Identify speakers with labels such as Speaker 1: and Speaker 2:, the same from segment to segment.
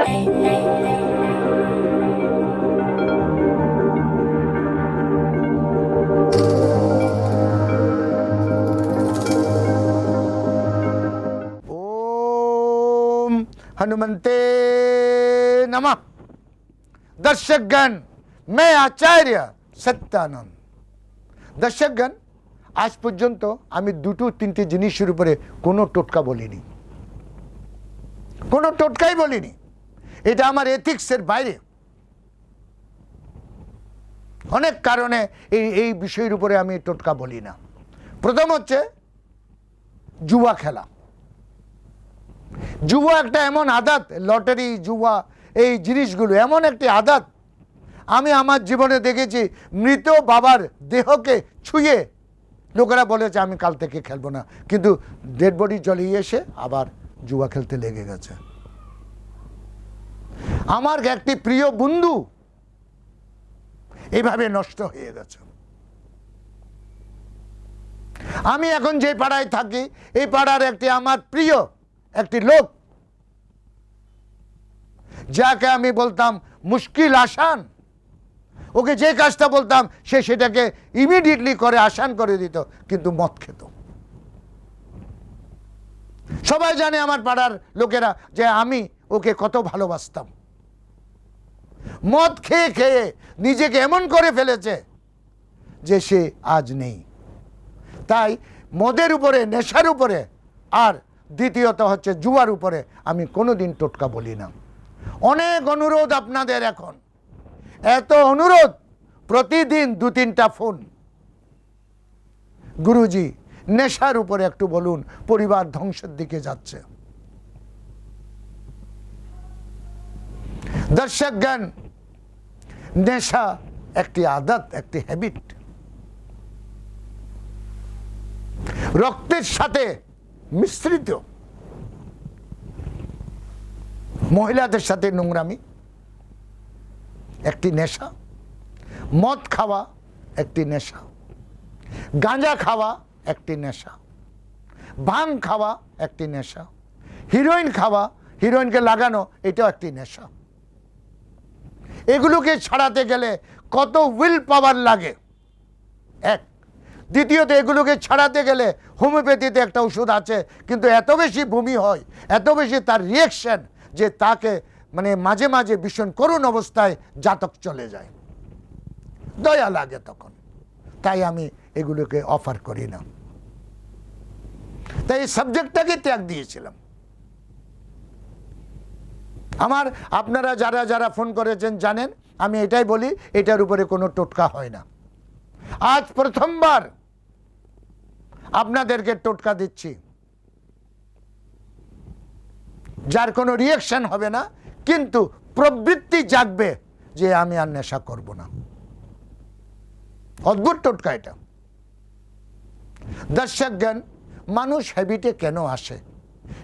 Speaker 1: ओम हनुमंते नमः दर्शकगण मैं आचार्य সত্যানন্দ দর্শকগণ আজ পর্যন্ত আমি দুটো তিনটে জিনিসের উপরে কোনো টোটকা বলিনি কোনো টোটকাই বলিনি এটা আমার এথিক্সের বাইরে। অনেক কারণে এই এই বিষয়ের উপরে আমি টোটকা বলি না। প্রথম হচ্ছে জুয়া খেলা। জুয়া একটা এমন আদাত, লটারি জুয়া এই জিনিসগুলো, এমন একটি আদাত, আমি আমার জীবনে দেখেছি, মৃত বাবার দেহকে ছুঁয়ে লোকেরা বলেছে আমি কাল থেকে খেলব না। কিন্তু ডেড বডি জ্বলিয়ে এসে আবার জুয়া খেলতে লেগে গেছে। আমার একটি প্রিয় বন্ধু এইভাবে নষ্ট হয়ে গেছে। আমি এখন যে পাড়ায় থাকি, এই পাড়ার একটি আমার প্রিয় একটি লোক, যাকে আমি বলতাম মুশকিল আসান। ওকে যে কাজটা বলতাম, সে সেটাকে ইমিডিয়েটলি করে আসান করে দিত, কিন্তু মদ খেত। সবাই জানে আমার পাড়ার লোকেরা যে আমি ওকে কত ভালোবাসতাম। মদ খেয়ে খেয়ে নিজেকে এমন করে ফেলেছে যে সে আজ নেই। তাই মদের উপরে, নেশার উপরে, আর দ্বিতীয়ত হচ্ছে জুয়ার উপরে আমি কোনো দিন টোটকা বলি না। অনেক অনুরোধ আপনাদের এখন। এত অনুরোধ, প্রতিদিন দু তিনটা ফোন। গুরুজি, নেশার উপরে একটু বলুন, পরিবার ধ্বংসের দিকে যাচ্ছে। দর্শক জ্ঞান নেশা, একটি আদাত, একটি হ্যাবিট রক্তের সাথে মিশ্রিত। মহিলাদের সাথে নোংরামি, একটি নেশা। মদ খাওয়া, একটি নেশা। গাঁজা খাওয়া, একটি নেশা। ভাং খাওয়া, একটি নেশা। হিরোইন খাওয়া, হিরোইনকে লাগানো, এটাও একটি নেশা। এগুলোকে ছাড়াতে গেলে কত উইল পাওয়ার লাগে। এক। দ্বিতীয়ত, এগুলোকে ছাড়াতে গেলে হোমিওপ্যাথিতে একটা ওষুধ আছে, কিন্তু এত বেশি ভূমি হয়, এত বেশি তার রিয়েকশন যে তাকে মানে মাঝে মাঝে ভীষণ করুণ অবস্থায় জাতক চলে যায়। দয়া লাগে তখন। তাই আমি এগুলোকে অফার করি না। তাই এই সাবজেক্টটাকে ত্যাগ দিয়েছিলাম। আমার আপনারা যারা যারা ফোন করেছেন জানেন, আমি এটাই বলি, এটার উপরে কোনো টোটকা হয় না। আজ প্রথমবার আপনাদেরকে টোটকা দিচ্ছি। যার কোনো রিয়েকশন হবে না, কিন্তু প্রবৃত্তি জাগবে যে আমি আর নেশা করব না। অদ্ভুত টোটকা এটা। দর্শক জ্ঞান মানুষ হ্যাবিটে কেন আসে?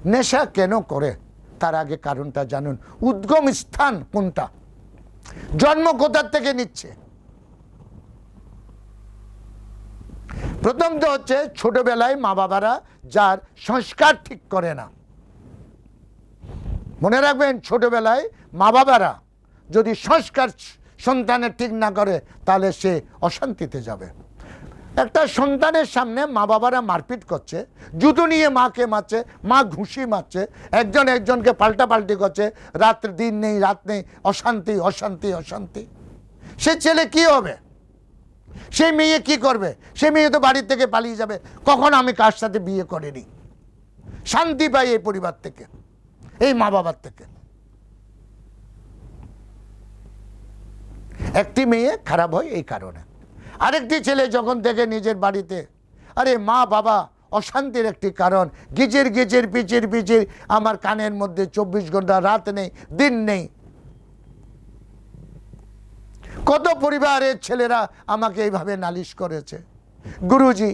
Speaker 1: নেশা কেন করে? তার আগে কারণটা জানুন। উদ্গম স্থান কোনটা? জন্ম কোথার থেকে নিচ্ছে? প্রথম তো হচ্ছে ছোটবেলায় মা বাবারা যার সংস্কার ঠিক করে না। মনে রাখবেন ছোটবেলায় মা বাবারা যদি সংস্কার সন্তানের ঠিক না করে, তাহলে সে অশান্তিতে যাবে। একটা সন্তানের সামনে মা বাবারা মারপিট করছে, জুতো নিয়ে মাকে মারছে, মা ঘুষি মারছে, একজন একজনকে পাল্টা পাল্টি করছে, রাত দিন নেই, রাত নেই, অশান্তি অশান্তি অশান্তি। সে ছেলে কি হবে? সেই মেয়ে কি করবে? সে মেয়ে তো বাড়ির থেকে পালিয়ে যাবে, কখন আমি কার সাথে বিয়ে করিনি? শান্তি পাই এই পরিবার থেকে, এই মা বাবার থেকে। একটি মেয়ে খারাপ হয় এই কারণে। আরেকটি ছেলে যখন দেখে নিজের বাড়িতে, আরে মা বাবা, অশান্তির একটি কারণ। গিজের গিজের পিচির পিচির, আমার কানের মধ্যে চব্বিশ ঘণ্টা রাত নেই, দিন নেই। কত পরিবারের ছেলেরা আমাকে এইভাবে নালিশ করেছে। গুরুজি,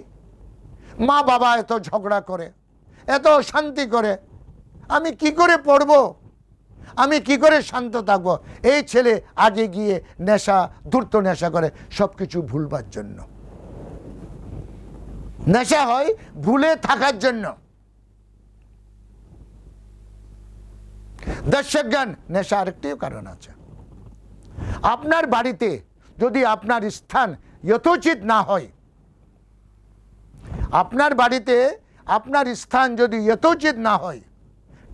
Speaker 1: মা বাবা এত ঝগড়া করে, এত অশান্তি করে, আমি কি করে পড়ব? আমি কি করে শান্ত থাকব? এই ছেলে আগে গিয়ে নেশা, ধূর্ত নেশা করে সব কিছু ভুলবার জন্য। নেশা হয় ভুলে থাকার জন্য। দর্শক জ্ঞান নেশা আরেকটিও কারণ আছে। আপনার বাড়িতে যদি আপনার স্থান যথোচিত না হয়, আপনার বাড়িতে আপনার স্থান যদি যথোচিত না হয়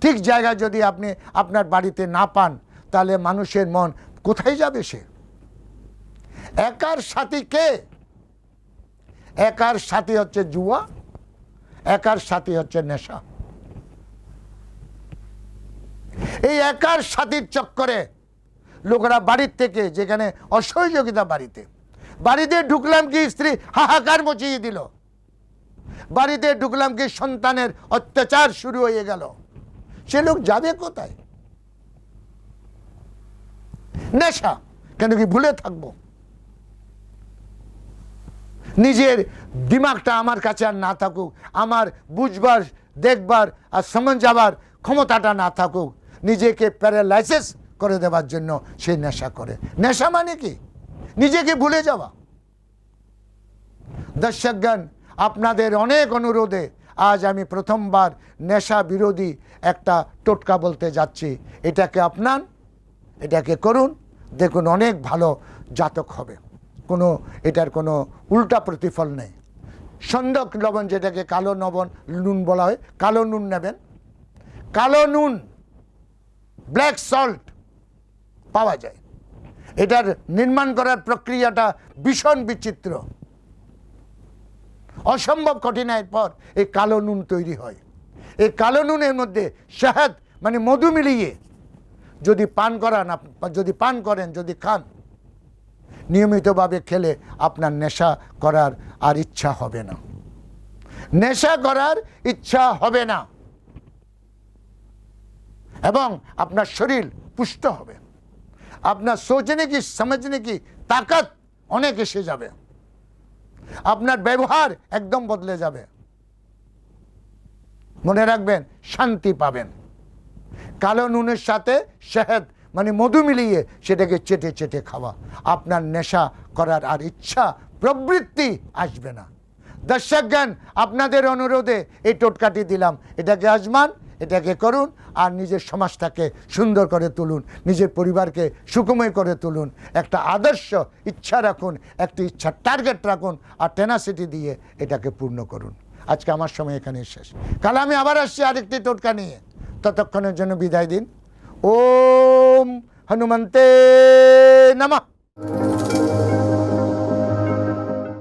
Speaker 1: ঠিক জায়গা যদি আপনি আপনার বাড়িতে না পান, তাহলে মানুষের মন কোথায় যাবে সে? একার সাথী কে? একার সাথী হচ্ছে জুয়া, একার সাথী হচ্ছে নেশা। এই একার সাথীর চক্করে লোকেরা বাড়ির থেকে, যেখানে অসহযোগিতা বাড়িতে বাড়িতে ঢুকলাম কি স্ত্রী হাহাকার মচিয়ে দিল? বাড়িতে ঢুকলাম কি সন্তানের অত্যাচার শুরু হয়ে গেল? সে লোক যাবে কোথায়? নেশা। কেন কি ভুলে থাকব? নিজের দিমাগটা আমার কাছে আর না থাকুক, আমার বুঝবার, দেখবার আর সমন যাবার ক্ষমতাটা না থাকুক, নিজেকে প্যারালাইসিস করে দেওয়ার জন্য সে নেশা করে। নেশা মানে কি? নিজেকে ভুলে যাওয়া। দর্শকগণ, আপনাদের অনেক অনুরোধে আজ আমি প্রথমবার নেশা বিরোধী একটা টোটকা বলতে যাচ্ছি। এটাকে আপনান, এটাকে করুন, দেখুন অনেক ভালো জাতক হবে। কোনো, এটার কোনো উল্টা প্রতিফল নেই। সন্দক লবণ যেটাকে কালো নবন নুন বলা হয়, কালো নুন নেবেন। কালো নুন, ব্ল্যাক সল্ট পাওয়া যায়। এটার নির্মাণ করার প্রক্রিয়াটা ভীষণ বিচিত্র। অসম্ভব কঠিনাইয়ের পর এই কালো নুন তৈরি হয়। এই কালো নুনের মধ্যে শাহাদ মানে মধু মিলিয়ে যদি পান করান যদি পান করেন, যদি খান, নিয়মিতভাবে খেলে আপনার নেশা করার আর ইচ্ছা হবে না। নেশা করার ইচ্ছা হবে না। এবং আপনার শরীর পুষ্ট হবে। আপনার সোচনে কি সমঝনে কি তাকাত অনেক এসে যাবে। আপনার ব্যবহার একদম বদলে যাবে। মনে রাখবেন, শান্তি পাবেন। কালো নুনের সাথে শহদ মানে মধু মিলিয়ে সেটাকে চেটে চেটে খাওয়া। আপনার নেশা করার আর ইচ্ছা, প্রবৃত্তি আসবে না। দর্শকজ্ঞান আপনাদের অনুরোধে এই টোটকাটি দিলাম। এটাকে আজমান এটাকে করুন আর নিজের সমাজটাকে সুন্দর করে তুলুন, নিজের পরিবারকে সুখময় করে তুলুন। একটা আদর্শ ইচ্ছা রাখুন, একটি ইচ্ছা টার্গেট রাখুন আর টেনাসিটি দিয়ে এটাকে পূর্ণ করুন। আজকে আমার সময় এখানে শেষ। কাল আমি আবার আসছি আরেকটি টোটকা নিয়ে। ততক্ষণের জন্য বিদায় দিন। ওম হনুমন্তে নমঃ।